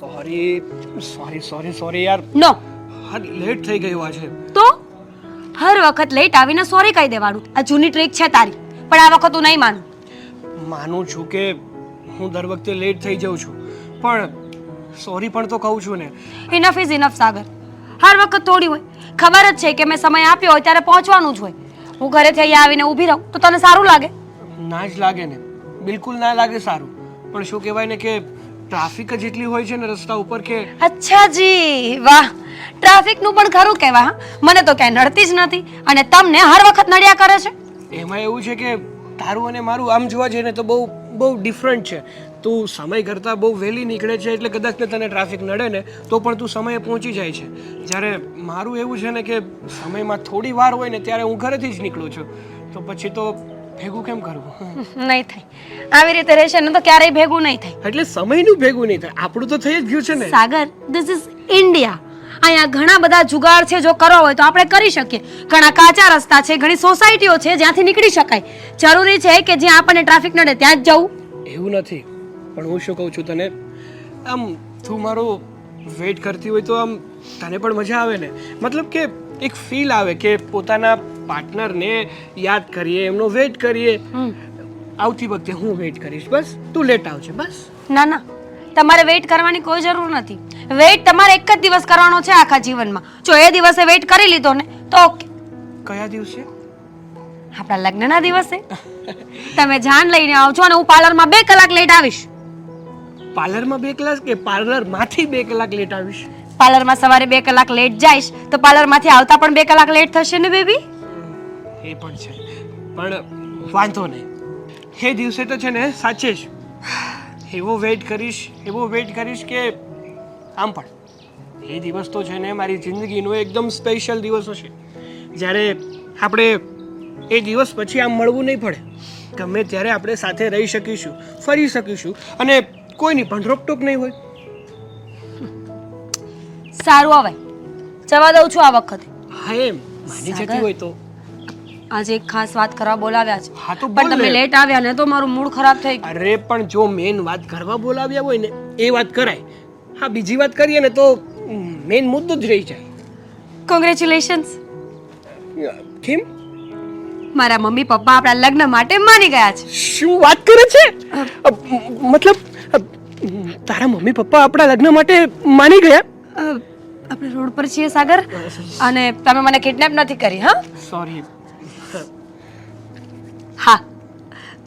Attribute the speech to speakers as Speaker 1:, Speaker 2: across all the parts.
Speaker 1: Sorry sorry sorry sorry યાર.
Speaker 2: નો
Speaker 1: late થઈ ગયું આજે.
Speaker 2: તો? હર વખત લેટ આવીને સોરી કહી દેવાનું. આ જૂની ટ્રીક છે તારી. પણ આ વખત હું નહીં માનું.
Speaker 1: માનું છું કે હું દર વખતે લેટ થઈ જાઉં છું. પણ સોરી પણ તો કહું છું ને.
Speaker 2: Enough is enough Sagar. હર વખત થોડી હોય. ખબર જ છે કે મેં સમય આપ્યો હોય ત્યારે પહોંચવાનું જ હોય. હું ઘરેથી અહીંયા આવીને ઊભી રહું તો તને સારું લાગે?
Speaker 1: ના જ લાગે ને. બિલકુલ ના લાગે સારું. પણ શું કહેવાય ને કે ટ્રાફિક જ એટલી હોય છે ને રસ્તા ઉપર કે
Speaker 2: અચ્છા જી વાહ. ટ્રાફિકનું પણ ખરું કહેવા હા. મને તો ક્યાંય નડતી જ નથી અને તમને હર વખત નડ્યા કરે છે?
Speaker 1: એમાં એવું છે કે તારું અને મારું આમ જોવા જઈએ ને તો બહુ બહુ ડિફરન્ટ છે. તું સમય કરતાં બહુ વહેલી નીકળે છે એટલે કદાચ ને તને ટ્રાફિક નડે ને તો પણ તું સમયે પહોંચી જાય છે. જ્યારે મારું એવું છે ને કે સમયમાં થોડી વાર હોય ને ત્યારે હું ઘરેથી જ નીકળું છું. તો પછી તો ભેગું કેમ કરવું?
Speaker 2: નહીં થાય. આવી રીતે રહેશે ને તો ક્યારેય ભેગું નહીં થાય.
Speaker 1: એટલે સમયનું ભેગું નહીં થાય. આપણું તો થઈ જ ગયું છે ને.
Speaker 2: સાગર ધીસ ઇઝ ઇન્ડિયા અહીંયા ઘણા બધા જુગાડ છે જો કરવો હોય તો આપણે કરી શકીએ. ઘણા કાચા રસ્તા છે ઘણી સોસાયટીઓ છે જ્યાંથી નીકળી શકાય. જરૂરી છે કે જ્યાં આપણને ટ્રાફિક નડે ત્યાં જ જવું.
Speaker 1: એવું નથી. પણ હું શું કહું છું તને? આમ તું મારો વેઇટ કરતી હોય તો આમ તને પણ મજા આવે ને. મતલબ કે એક ફીલ આવે કે પોતાના પાર્ટનરને યાદ કરીએ એમનો વેટ કરીએ. આવતી વખતે હું વેટ કરીશ બસ. તું લેટ આવજે બસ.
Speaker 2: ના ના. તમારે વેઇટ કરવાની કોઈ જરૂર નથી. વેઇટ તમારે એક જ દિવસ કરવાનો છે આખા જીવનમાં. જો એ દિવસે વેઇટ કરી લીધો ને તો ઓકે
Speaker 1: કયા દિવસે?
Speaker 2: આપણા લગ્નના દિવસે. તમે જાન લઈને આવજો અને હું પાર્લરમાં બે કલાક લેટ આવીશ.
Speaker 1: પાર્લરમાં બે કલાક કે પાર્લરમાંથી બે કલાક લેટ આવીશ?
Speaker 2: પાર્લરમાં સવારે બે કલાક લેટ જઈશ તો પાર્લરમાંથી આવતા પણ બે કલાક લેટ થશે ને બેબી
Speaker 1: એ પણ છે. પણ વાંધો નહીં. એ દિવસે તો છે ને સાચે જ એવો વેઇટ કરીશ એવો વેઇટ કરીશ કે આમ પણ. એ દિવસ તો છે ને મારી જિંદગીનો એકદમ સ્પેશિયલ દિવસ હશે જ્યારે આપણે એ દિવસ પછી આમ મળવું નહીં પડે. ગમે ત્યારે આપણે સાથે રહી શકીશું ફરી શકીશું અને કોઈની પણ રોકટોક નહીં હોય.
Speaker 2: સારું આવે જવા દઉં છું આ વખતે.
Speaker 1: હા એમ. માની જતી હોય તો.
Speaker 2: આજે એક ખાસ વાત કરવા બોલાવ્યા છે.
Speaker 1: હા તો
Speaker 2: પણ તમે લેટ આવ્યા ને તો મારું મૂડ ખરાબ થઈ ગયું.
Speaker 1: અરે પણ જો મેન વાત કરવા બોલાવ્યા હોય ને એ વાત કરાય. હા બીજી વાત કરીએ ને તો મેન મુદ્દો જ રહી જાય.
Speaker 2: કોંગ્રેચ્યુલેશન્સ
Speaker 1: કેમ?
Speaker 2: મારા મમ્મી પપ્પા આપણા લગ્ન માટે માની ગયા છે.
Speaker 1: શું વાત કરે છે? મતલબ તારા મમ્મી પપ્પા આપણા લગ્ન માટે માની ગયા?
Speaker 2: આપણે રોડ પર છીએ સાગર અને તમે મને કિડનેપ નથી કરી હા?
Speaker 1: સોરી
Speaker 2: હા.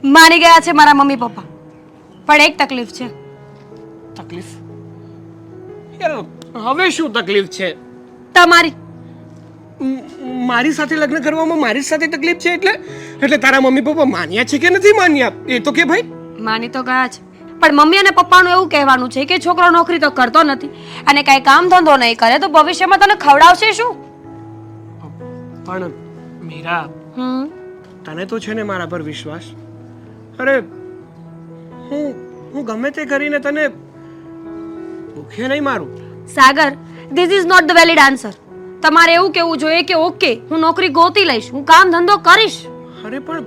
Speaker 2: માની ગયા છે મારા મમ્મી પપ્પા. પણ એક તકલીફ છે.
Speaker 1: તકલીફ? યાર હવે શું તકલીફ છે?
Speaker 2: તમારી.
Speaker 1: મારી સાથે લગ્ન કરવામાં મારી સાથે તકલીફ છે એટલે? એટલે તારા મમ્મી પપ્પા માન્યા છે કે નથી માન્યા? એ તો કે ભાઈ.
Speaker 2: માની તો ગયા છે. પણ મમ્મી અને પપ્પાનું એવું કહેવાનું છે કે છોકરો નોકરી તો કરતો નથી અને કાંઈ કામ ધંધો નહીં કરે તો ભવિષ્યમાં તને ખવડાવશે શું?
Speaker 1: પણ મીરા તને તો છે ને મારા પર વિશ્વાસ. અરે હું હું ગમે તે કરીને તને ભૂખે નહીં મારું.
Speaker 2: Sagar this is not the valid answer તમારે એવું કહેવું જોઈએ કે ઓકે હું નોકરી ગોતી લઈશ હું કામ ધંધો કરીશ.
Speaker 1: અરે પણ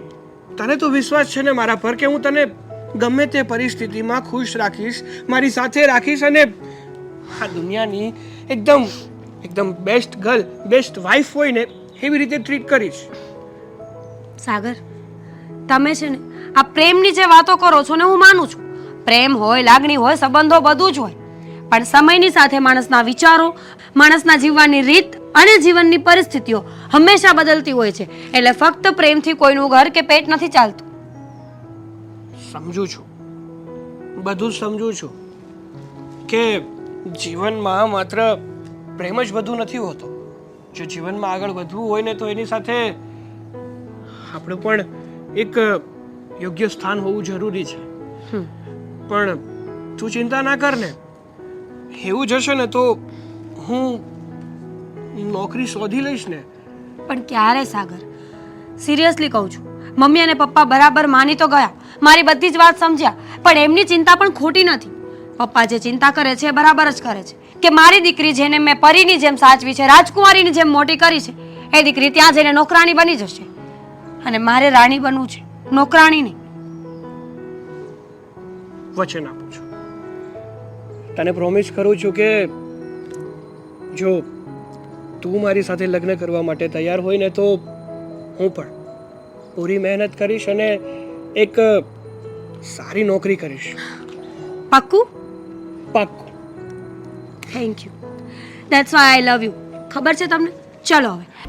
Speaker 1: તને તો વિશ્વાસ છે ને મારા પર કે હું તને ગમે તે પરિસ્થિતિમાં ખુશ રાખીશ મારી સાથે રાખીશ અને આ દુનિયાની એકદમ એકદમ બેસ્ટ ગર્લ બેસ્ટ વાઈફ હોય ને એવી રીતે ટ્રીટ કરીશ.
Speaker 2: સાગર, તમે છે ને આ પ્રેમની જે વાતો કરો છો ને હું માનું છું. પ્રેમ હોય, લાગણી હોય, સંબંધો બધું જ હોય. પણ સમયની સાથે માણસના વિચારો, માણસના જીવવાની રીત અને જીવનની પરિસ્થિતિઓ હંમેશા બદલતી હોય છે. એટલે ફક્ત પ્રેમથી કોઈનું ઘર કે પેટ નથી ચાલતું.
Speaker 1: સમજુ છું. બધું સમજુ છું કે જીવનમાં માત્ર પ્રેમ જ બધું નથી હોતો. જો જીવનમાં આગળ વધવું હોય ને તો એની સાથે આપણું પણ એક યોગ્ય સ્થાન હોવું જરૂરી છે. પણ તું ચિંતા ના કર ને. એવું જશે ને તો હું નોકરી શોધી લઈશ ને.
Speaker 2: પણ ક્યારે સાગર? સિરિયસલી કહું છું. મમ્મી અને પપ્પા બરાબર માની તો ગયા. મારી બધી જ વાત સમજ્યા. પણ એમની ચિંતા પણ ખોટી નથી. પપ્પા જે ચિંતા કરે છે એ બરાબર જ કરે છે. કે મારી દીકરી જેને મેં પરીની જેમ સાચવી છે રાજકુમારીની જેમ મોટી કરી છે એ દીકરી ત્યાં જઈને નોકરાણી બની જશે. અને મારે રાણી બનવું છે નોકરાણી નહીં
Speaker 1: વચન આપું છું. તને પ્રોમિસ કરું છું કે જો તું મારી સાથે લગ્ન કરવા માટે તૈયાર હોય ને તો હું પણ પૂરી મહેનત કરીશ અને એક સારી નોકરી કરીશ.
Speaker 2: પાક્કું?
Speaker 1: પાક્કું.
Speaker 2: Thank you that's why I love you ખબર છે તમને? ચલો હવે.